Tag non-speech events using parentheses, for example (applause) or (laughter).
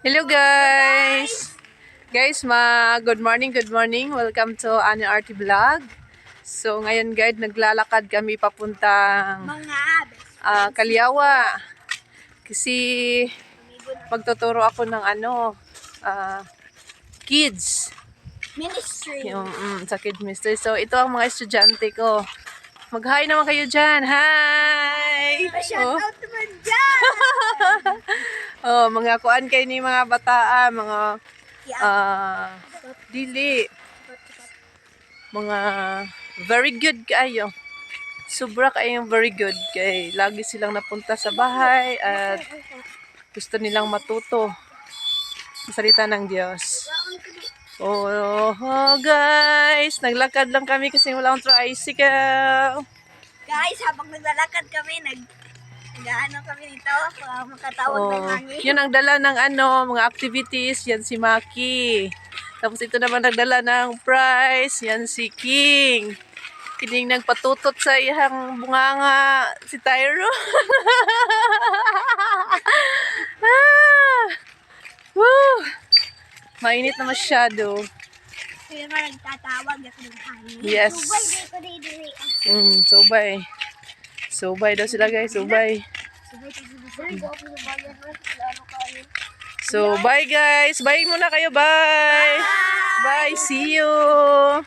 Hello guys! Guys, ma good morning, good morning. Welcome to Ani Arty Vlog. So ngayon guys, naglalakad kami papuntang Mga ah, Kalyawa. Kasi magtuturo ako ng ano, ah, kids. ministry. Yung, mm, sa kids mystery. So ito ang mga estudyante ko. Mag-hi naman kayo dyan. Hi! Shout Oh. out naman! Oh, mga kuan kay ni mga bataan, mga ah dili mga very good kayo. Sobra kayong very good kay lagi silang napunta sa bahay at gusto nilang matuto sa salita ng Diyos. Oh, oh, guys, naglakad lang kami kasi wala akong tricycle. Guys, habang naglalakad kami, nag nag-ano kami dito para makatawag ng Oh, hangin. yun ang dala ng ano, mga activities, yan si Maki. Tapos ito naman nagdala ng prize, yan si King. Kining nagpatutot sa iyang bunganga si Tyro. (laughs) ah! Woo! Mainit na masyado. Kaya nagtatawag ako ng hangin. Yes. Subay, ko. Mm, subay. Subay daw sila guys, subay. So, bye guys. Bye muna kayo. Bye. Bye. See you.